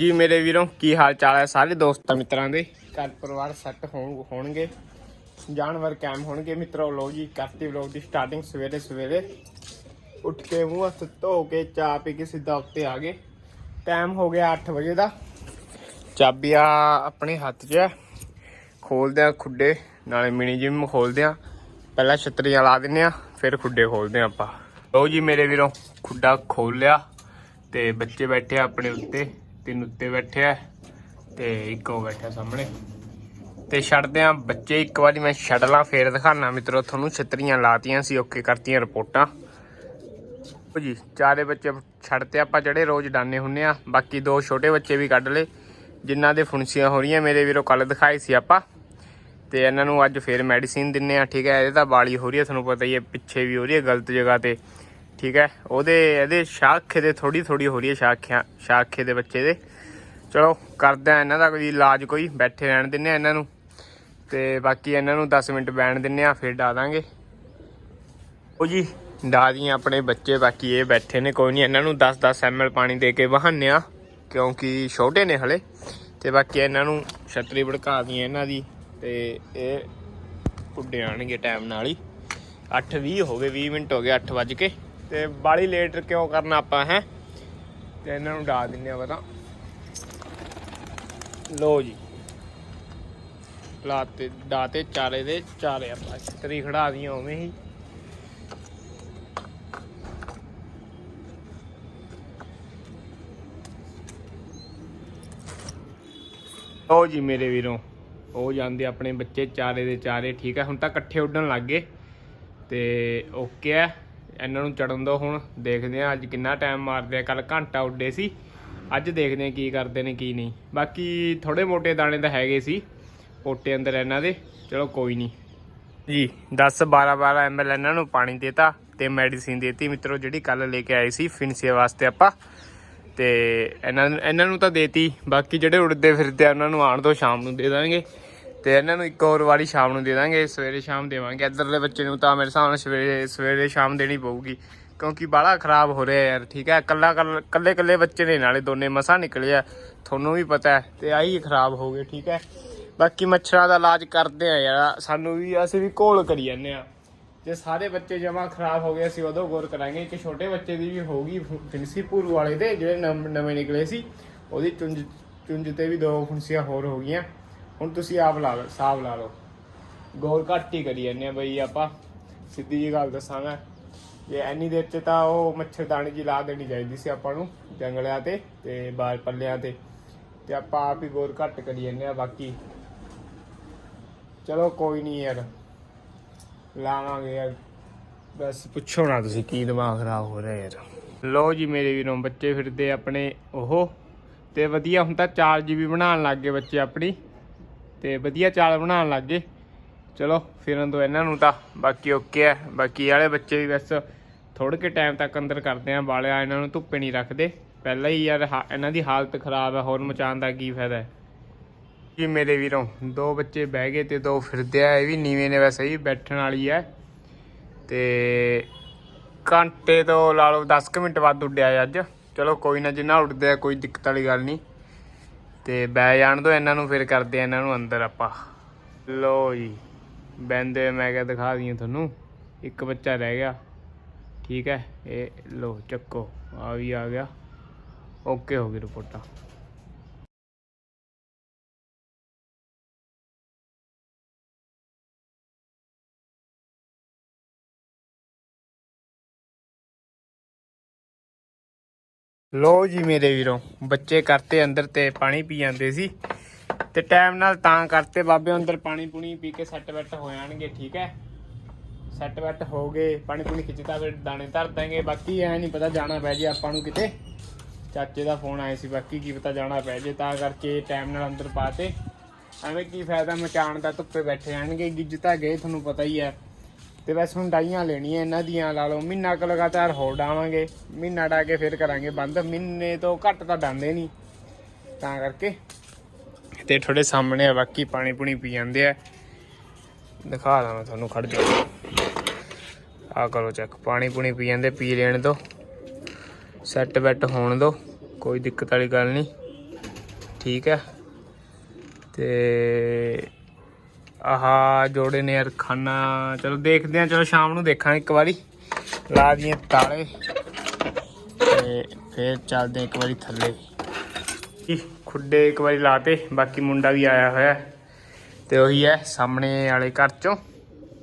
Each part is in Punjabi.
ਜੀ ਮੇਰੇ ਵੀਰੋ, ਕੀ ਹਾਲ ਚਾਲ ਹੈ ਸਾਰੇ ਦੋਸਤਾਂ ਮਿੱਤਰਾਂ ਦੇ? ਘਰ ਪਰਿਵਾਰ ਸੈੱਟ ਹੋਣਗੇ। ਜਾਨਵਰ ਕਾਇਮ ਹੋਣਗੇ ਮਿੱਤਰੋ ਲੋ ਜੀ, ਕਰਤੀ ਵਲੋਗ ਦੀ ਸਟਾਰਟਿੰਗ ਸਵੇਰੇ ਸਵੇਰੇ। ਉੱਠ ਕੇ ਮੂੰਹ ਹੱਥ ਧੋ ਕੇ ਚਾਹ ਪੀ ਕੇ ਸਿੱਧਾ ਉੱਤੇ ਆ ਗਏ। ਟਾਈਮ ਹੋ ਗਿਆ 8 ਵਜੇ ਦਾ। ਚਾਬੀਆਂ ਆਪਣੇ ਹੱਥ 'ਚ ਹੈ ਖੋਲਦੇ ਆ ਖੁੱਡੇ, ਨਾਲੇ ਮਿਨੀ ਜਿਮ ਖੋਲਦੇ ਆ ਪਹਿਲਾਂ ਛਤਰੀਆਂ ਲਾ ਦਿੰਨੇ ਆ ਫਿਰ ਖੁੱਡੇ ਖੋਲਦੇ ਆ ਆਪਾਂ। ਲੋ ਜੀ ਮੇਰੇ ਵੀਰੋ, ਖੁੱਡਾ ਖੋਲ ਲਿਆ ਤੇ ਬੱਚੇ ਬੈਠੇ ਆਪਣੇ ਉੱਤੇ। ਤਿੰਨ ਉੱਤੇ ਬੈਠੇ ਆ ਤੇ ਇੱਕ ਉਹ ਬੈਠਾ ਸਾਹਮਣੇ। ਤੇ ਛੱਡਦੇ ਆ ਬੱਚੇ, ਇੱਕ ਵਾਰੀ ਮੈਂ ਛੱਡ ਲਾਂ ਫੇਰ ਦਿਖਾਣਾ ਮਿੱਤਰੋ, ਤੁਹਾਨੂੰ ਛਤਰੀਆਂ ਲਾਤੀਆਂ ਸੀ, ਓਕੇ ਕਰਤੀਆਂ ਰਿਪੋਰਟਾਂ। ਲਓ ਜੀ, ਚਾਰੇ ਬੱਚੇ ਛੱਡਤੇ, ਆਪਾਂ ਜਿਹੜੇ ਰੋਜ਼ ਡਾਨੇ ਹੁੰਨੇ ਆ, ਬਾਕੀ ਦੋ ਛੋਟੇ ਬੱਚੇ ਵੀ ਕੱਢ ਲਏ, ਜਿਨ੍ਹਾਂ ਦੇ ਫੁੰਸੀਆਂ ਹੋ ਰਹੀਆਂ, ਮੇਰੇ ਵੀਰੋ ਕੱਲ ਦਿਖਾਈ ਸੀ ਆਪਾਂ। ਤੇ ਇਹਨਾਂ ਨੂੰ ਅੱਜ ਫੇਰ ਮੈਡੀਸਿਨ ਦਿੰਨੇ ਆ, ਠੀਕ ਹੈ ਇਹਦੇ ਤਾਂ ਬਾਲੀ ਹੋ ਰਹੀ ਹੈ, ਤੁਹਾਨੂੰ ਪਤਾ ਹੀ ਹੈ, ਪਿੱਛੇ ਵੀ ਹੋ ਰਹੀ ਹੈ, ਗਲਤ ਜਗ੍ਹਾ ਤੇ। ਠੀਕ ਹੈ? ਉਹਦੇ, ਇਹਦੇ ਸ਼ਾਖੇ ਦੇ ਥੋੜੀ ਥੋੜੀ ਹੋ ਰਹੀ ਹੈ ਸ਼ਾਖਿਆਂ, ਸ਼ਾਖੇ ਦੇ ਬੱਚੇ ਦੇ। ਚਲੋ, ਕਰਦੇ ਆ ਇਹਨਾਂ ਦਾ ਕੋਈ ਇਲਾਜ ਕੋਈ, ਬੈਠੇ ਰਹਿਣ ਦਿੰਨੇ ਆ ਇਹਨਾਂ ਨੂੰ। ਤੇ ਬਾਕੀ ਇਹਨਾਂ ਨੂੰ 10 ਮਿੰਟ ਬੈਣ ਦਿੰਨੇ ਆ, ਫਿਰ ਡਾ ਦਾਂਗੇ। ਉਹ ਜੀ, ਡਾ ਦੀਆਂ ਆਪਣੇ ਬੱਚੇ, ਬਾਕੀ ਇਹ ਬੈਠੇ ਨੇ, ਕੋਈ ਨਹੀਂ, ਇਹਨਾਂ ਨੂੰ 10-10 ml ਪਾਣੀ ਦੇ ਕੇ ਬਹਾਨੇ ਆ, ਕਿਉਂਕਿ ਛੋਟੇ ਨੇ ਹਲੇ। ਤੇ ਬਾਕੀ ਇਹਨਾਂ ਨੂੰ ਛਤਰੀ ਭੜਕਾ ਦੀਆਂ ਇਹਨਾਂ ਦੀ, ਤੇ ਇਹ ਉੱਡੇ ਆਣਗੇ ਟਾਈਮ ਨਾਲ ਹੀ। 8:20 ਹੋ ਗਏ 20 ਮਿੰਟ ਹੋ ਗਏ 8 ਵੱਜ ਕੇ। ਤੇ ਬਾਲੀ ਲੇਟ ਕਿਉਂ ਕਰਨਾ ਆਪਾਂ, ਹੈ? ਤੇ ਇਹਨਾਂ ਨੂੰ ਡਾ ਦਿੰਨੇ ਆ ਪਤਾ। ਲੋ ਜੀ ਲਾਤੇ ਡਾਤੇ ਚਾਰੇ ਦੇ ਚਾਰੇ ਆਪਾਂ ਛਤਰੀ ਖੜਾ ਦੀਆਂ ਉਵੇਂ ਹੀ। ਉਹ ਜੀ ਮੇਰੇ ਵੀਰੋ ਉਹ ਜਾਂਦੇ ਆਪਣੇ ਬੱਚੇ ਚਾਰੇ ਦੇ ਚਾਰੇ, ਠੀਕ ਹੈ ਹੁਣ ਤਾਂ ਇਕੱਠੇ ਉੱਡਣ ਲੱਗ ਗਏ। ਤੇ ਓਕੇ ਹੈ ਇਹਨਾਂ ਨੂੰ ਚੜਨ ਦੋ ਹੁਣ। ਦੇਖਦੇ ਆ ਅੱਜ ਕਿੰਨਾ ਟਾਈਮ ਮਾਰਦੇ ਆ। ਕੱਲ ਘੰਟਾ ਉੱਡੇ ਸੀ। ਅੱਜ ਦੇਖਦੇ ਆ ਕੀ ਕਰਦੇ ਨੇ ਕੀ ਨਹੀਂ। ਬਾਕੀ ਥੋੜੇ ਮੋਟੇ ਦਾਣੇ ਤਾਂ ਹੈਗੇ ਸੀ। ਪੋਟੇ ਅੰਦਰ ਇਹਨਾਂ ਦੇ। ਚਲੋ ਕੋਈ ਨਹੀਂ। ਜੀ 10 12 12 ml ਇਹਨਾਂ ਨੂੰ ਪਾਣੀ ਦੇਤਾ ਤੇ ਮੈਡੀਸਿਨ ਦੇਤੀ। ਮਿੱਤਰੋ, ਜਿਹੜੀ ਕੱਲ ਲੈ ਕੇ ਆਏ ਸੀ ਫਿਨਸੀਆ ਵਾਸਤੇ ਆਪਾਂ। ਤੇ ਇਹਨਾਂ ਇਹਨਾਂ ਨੂੰ ਤਾਂ ਦੇਤੀ। ਬਾਕੀ ਜਿਹੜੇ ਉੜਦੇ ਫਿਰਦੇ ਆ, ਉਹਨਾਂ ਨੂੰ ਆਣ ਤੋਂ ਸ਼ਾਮ ਨੂੰ ਦੇ ਦਾਂਗੇ। ਤੇ ਇਹਨਾਂ ਨੂੰ ਇੱਕ ਹੋਰ ਵਾਰੀ ਸ਼ਾਮ ਨੂੰ ਦੇ ਦਾਂਗੇ, ਸਵੇਰੇ ਸ਼ਾਮ ਦੇਵਾਂਗੇ। ਇੱਧਰਲੇ ਬੱਚੇ ਨੂੰ ਤਾਂ ਮੇਰੇ ਹਿਸਾਬ ਨਾਲ ਸਵੇਰੇ ਸਵੇਰੇ ਸ਼ਾਮ ਦੇਣੀ ਪਊਗੀ, ਕਿਉਂਕਿ ਬਾਹਲਾ ਖਰਾਬ ਹੋ ਰਿਹਾ ਯਾਰ, ਠੀਕ ਹੈ? ਕੱਲਾ ਕੱਲੇ ਕੱਲੇ ਬੱਚੇ ਨੇ ਨਾਲੇ ਦੋਨੇ ਮਸਾਂ ਨਿਕਲੇ ਆ, ਤੁਹਾਨੂੰ ਵੀ ਪਤਾ ਹੈ, ਤੇ ਆਹੀ ਖਰਾਬ ਹੋ ਗਏ, ਠੀਕ ਹੈ? ਬਾਕੀ ਮੱਛਰਾਂ ਦਾ ਇਲਾਜ ਕਰਦੇ ਆ ਯਾਰ, ਸਾਨੂੰ ਵੀ, ਅਸੀਂ ਵੀ ਘੋਲ ਕਰੀ ਜਾਂਦੇ ਆ। ਜੇ ਸਾਰੇ ਬੱਚੇ ਜਮਾ ਖਰਾਬ ਹੋ ਗਏ, ਅਸੀਂ ਉਦੋਂ ਗੌਰ ਕਰਾਂਗੇ ਕਿ ਛੋਟੇ ਬੱਚੇ ਦੀ ਵੀ ਹੋਊਗੀ ਫਿੰਸੀ ਪੂਰ ਵਾਲੇ ਦੇ, ਜਿਹੜੇ ਨਵੇਂ ਨਿਕਲੇ ਸੀ, ਉਹਦੀ ਚੁੰਝ ਚੁੰਝ ਤੇ ਵੀ ਦੋ ਫੁੰਸੀਆਂ ਹੋਰ ਹੋ ਗਈਆਂ। ਹੁਣ ਤੁਸੀਂ ਆਪ ਲਾ ਲਓ ਹਿਸਾਬ ਲਾ ਲਓ। ਗੌਰ ਘੱਟ ਹੀ ਕਰੀ ਜਾਂਦੇ ਆ ਬਈ ਆਪਾਂ। ਸਿੱਧੀ ਜੀ ਗੱਲ ਦੱਸਾਂਗਾ। ਜੇ ਐਨੀ ਦੇਰ ਚ ਤਾਂ ਉਹ ਮੱਛਰਦਾਨੀ ਜੀ ਲਾ ਦੇਣੀ ਚਾਹੀਦੀ ਸੀ ਆਪਾਂ ਨੂੰ, ਜੰਗਲਿਆਂ ਤੇ ਤੇ ਬਾਹਰ ਪੱਲਿਆਂ ਤੇ। ਤੇ ਆਪਾਂ ਆਪ ਹੀ ਗੌਰ ਘੱਟ ਕਰੀ ਜਾਂਦੇ ਆ, ਬਾਕੀ। ਚਲੋ ਕੋਈ ਨਹੀਂ ਯਾਰ, ਲਾਵਾਂਗੇ ਯਾਰ। ਬਸ ਪੁੱਛੋ ਨਾ ਤੁਸੀਂ, ਕੀ ਦਿਮਾਗ ਖਰਾਬ ਹੋ ਰਿਹਾ ਯਾਰ। ਲੋ ਜੀ ਮੇਰੇ ਵੀਰੋਂ, ਬੱਚੇ ਫਿਰਦੇ ਆਪਣੇ ਉਹ। ਤੇ ਵਧੀਆ, ਹੁਣ ਤਾਂ ਚਾਲ ਜੀ ਵੀ ਬਣਾਉਣ ਲੱਗ ਗਏ ਬੱਚੇ ਆਪਣੀ। ਤੇ ਵਧੀਆ ਚਾਲ ਬਣਾਉਣ ਲੱਗ ਗਏ। ਚਲੋ ਫਿਰਨ ਤੋਂ ਇਹਨਾਂ ਨੂੰ ਤਾਂ ਬਾਕੀ ਓਕੇ ਹੈ ਬਾਕੀ ਵਾਲੇ ਬੱਚੇ ਵੀ ਬਸ ਥੋੜੇ ਕੇ ਟਾਈਮ ਤੱਕ ਅੰਦਰ ਕਰਦੇ ਆ ਬਾਲਿਆ ਇਹਨਾਂ ਨੂੰ ਧੁੱਪੇ ਨਹੀਂ ਰੱਖਦੇ। ਪਹਿਲਾਂ ਹੀ ਯਾਰ ਹਾ- ਇਹਨਾਂ ਦੀ ਹਾਲਤ ਖਰਾਬ ਹੈ ਹੋਰ ਮਚਾਉਣ ਦਾ ਕੀ ਫਾਇਦਾ ਜੀ ਮੇਰੇ ਵੀਰੋਂ, ਦੋ ਬੱਚੇ ਬਹਿ ਗਏ ਤੇ ਦੋ ਫਿਰਦੇ ਆ, ਇਹ ਵੀ ਨੀਵੇਂ ਨੇ ਵੈਸੇ ਹੀ ਬੈਠਣ ਵਾਲੀ ਹੈ ਤੇ ਘੰਟੇ ਤੋਂ ਲਾ ਲਓ 10 ਕੁ ਮਿੰਟ ਬਾਅਦ ਉੱਡਿਆ ਹੈ ਅੱਜ। ਚਲੋ ਕੋਈ ਨਾ, ਜਿੰਨਾ ਉੱਡਦੇ ਆ, ਕੋਈ ਦਿੱਕਤ ਵਾਲੀ ਗੱਲ ਨਹੀਂ। ਤੇ ਬਹਿ ਜਾਣ ਤੋਂ ਇਹਨਾਂ ਨੂੰ ਫਿਰ ਕਰਦੇ ਆ, ਇਹਨਾਂ ਨੂੰ ਅੰਦਰ ਆਪਾਂ। ਲੋ ਜੀ ਬੈੰਦੇ ਮੈਂ ਕਿਹਾ ਦਿਖਾ ਦਈਏ ਤੁਹਾਨੂੰ। ਇੱਕ ਬੱਚਾ ਰਹਿ ਗਿਆ। ਠੀਕ ਹੈ, ਇਹ ਲੋ ਚੱਕੋ, ਆ ਵੀ ਆ ਗਿਆ। ਓਕੇ ਹੋ ਗਈ ਰਿਪੋਰਟਾਂ। ਲੋ ਜੀ ਮੇਰੇ ਵੀਰੋ, ਬੱਚੇ ਕਰਤੇ ਅੰਦਰ ਤੇ ਪਾਣੀ ਪੀ ਜਾਂਦੇ ਸੀ ਤੇ ਟਾਈਮ ਨਾਲ ਤਾਂ ਕਰਤੇ ਬਾਬੇ ਅੰਦਰ ਪਾਣੀ ਪੂਣੀ ਪੀ ਕੇ ਸੈੱਟ ਬੈੱਟ ਹੋ ਜਾਣਗੇ, ਠੀਕ ਹੈ? ਸੈੱਟ ਬੈੱਟ ਹੋ ਗਏ, ਪਾਣੀ ਪੂਣੀ ਖਿੱਚਤਾ, ਫਿਰ ਦਾਣੇ ਧਰ ਦਾਂਗੇ ਬਾਕੀ ਐ ਨਹੀਂ ਪਤਾ ਜਾਣਾ ਪੈ ਜੇ ਆਪਾਂ ਨੂੰ ਕਿਤੇ। ਚਾਚੇ ਦਾ ਫੋਨ ਆਇਆ ਸੀ, ਬਾਕੀ ਕੀ ਪਤਾ ਜਾਣਾ ਪੈ ਜੇ, ਤਾਂ ਕਰਕੇ ਟਾਈਮ ਨਾਲ ਅੰਦਰ ਪਾਤੇ ਐਵੇਂ ਕੀ ਫਾਇਦਾ ਮਚਾਣ ਦਾ, ਧੁੱਪੇ ਬੈਠੇ ਰਹਿਣਗੇ, ਗਿੱਜ ਤਾਂ ਗਏ, ਤੁਹਾਨੂੰ ਪਤਾ ਹੀ ਹੈ। ਤੇ ਬਸ ਹੁਣ ਡਾਈਆਂ ਲੈਣੀਆਂ ਇਹਨਾਂ ਦੀਆਂ, ਲਾ ਲਓ, ਮਹੀਨਾ ਕੁ ਲਗਾਤਾਰ ਹੋਰ ਡਾਵਾਂਗੇ, ਮਹੀਨਾ ਡਾ ਕੇ ਫਿਰ ਕਰਾਂਗੇ ਬੰਦ, ਮਹੀਨੇ ਤੋਂ ਘੱਟ ਤਾਂ ਡਾਂਦੇ ਨਹੀਂ। ਤਾਂ ਕਰਕੇ ਤੇ ਤੁਹਾਡੇ ਸਾਹਮਣੇ ਆ, ਬਾਕੀ ਪਾਣੀ ਪੂਣੀ ਪੀ ਜਾਂਦੇ ਆ। ਦਿਖਾ ਦਾਂ ਮੈਂ ਤੁਹਾਨੂੰ, ਖੜ ਜਾ ਆ ਕਰੋ ਚੈੱਕ ਪਾਣੀ ਪੂਣੀ ਪੀ ਜਾਂਦੇ, ਪੀ ਲੈਣ ਦੋ। ਸੈੱਟ ਬੈੱਟ ਹੋਣ ਦੋ, ਕੋਈ ਦਿੱਕਤ ਵਾਲੀ ਗੱਲ ਨਹੀਂ। ਠੀਕ ਹੈ ਤੇ ਆਹਾ ਜੋੜੇ ਨੇ ਯਾਰ ਖਾਣਾ ਚਲੋ ਦੇਖਦੇ ਆ ਚਲੋ ਸ਼ਾਮ ਨੂੰ ਦੇਖਾਂਗੇ ਇੱਕ ਵਾਰੀ। ਲਾ ਦਈਏ ਤਾਲੇ। ਤੇ ਫੇਰ ਚੱਲਦੇ ਇੱਕ ਵਾਰੀ ਥੱਲੇ। ਜੀ, ਖੁੱਡੇ ਇੱਕ ਵਾਰੀ ਲਾਤੇ ਬਾਕੀ ਮੁੰਡਾ ਵੀ ਆਇਆ ਹੋਇਆ। ਹੈ। ਤੇ ਉਹੀ ਹੈ ਸਾਹਮਣੇ ਵਾਲੇ ਘਰ ਚੋਂ।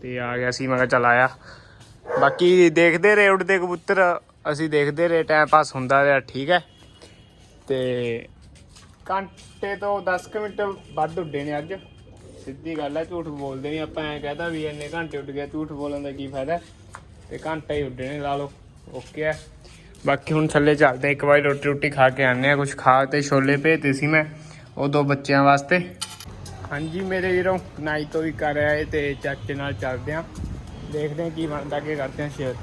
ਤੇ ਆ ਗਿਆ ਸੀ ਮੈਂ ਕਿਹਾ ਚੱਲ ਆਇਆ। ਬਾਕੀ ਦੇਖਦੇ ਰਹੇ ਉੱਡਦੇ ਕਬੂਤਰ। ਅਸੀਂ ਦੇਖਦੇ ਰਹੇ ਟਾਈਮ ਪਾਸ ਹੁੰਦਾ ਰਿਹਾ ਠੀਕ ਹੈ। ਤੇ ਘੰਟੇ ਤੋਂ 10 ਕੁ ਮਿੰਟ ਵੱਧ ਉੱਡੇ ਨੇ ਅੱਜ। ਸਿੱਧੀ ਗੱਲ ਹੈ ਝੂਠ ਬੋਲਦੇ ਨਹੀਂ ਆਪਾਂ ਐਂ ਕਹਦਾ ਵੀ ਇੰਨੇ ਘੰਟੇ ਉੱਡ ਗਿਆ ਝੂਠ ਬੋਲਣ ਦਾ ਕੀ ਫਾਇਦਾ? ਤੇ ਘੰਟਾ ਹੀ ਉੱਡੇ ਨੇ ਲਾ ਲਓ। ਓਕੇ ਹੈ ਬਾਕੀ ਹੁਣ ਥੱਲੇ ਚੱਲਦੇ ਹਾਂ, ਇੱਕ ਵਾਰੀ ਰੋਟੀ ਰੋਟੀ ਖਾ ਕੇ ਆਨੇ ਆ। ਕੁਝ ਖਾ ਤੇ ਛੋਲੇ ਭੇਜਤੇ ਸੀ ਮੈਂ ਉਹ ਦੋ ਬੱਚਿਆਂ ਵਾਸਤੇ। ਹਾਂਜੀ ਮੇਰੇ ਵੀਰੋ ਨਾਈ ਤੋਂ ਵੀ ਕਰ ਆਏ ਤੇ ਚਾਚੇ ਨਾਲ ਚੱਲਦੇ ਆ। ਦੇਖਦੇ ਆ ਕੀ ਬਣਦਾ ਕੀ ਕਰਦੇ ਆ ਸ਼ੇਅਰ।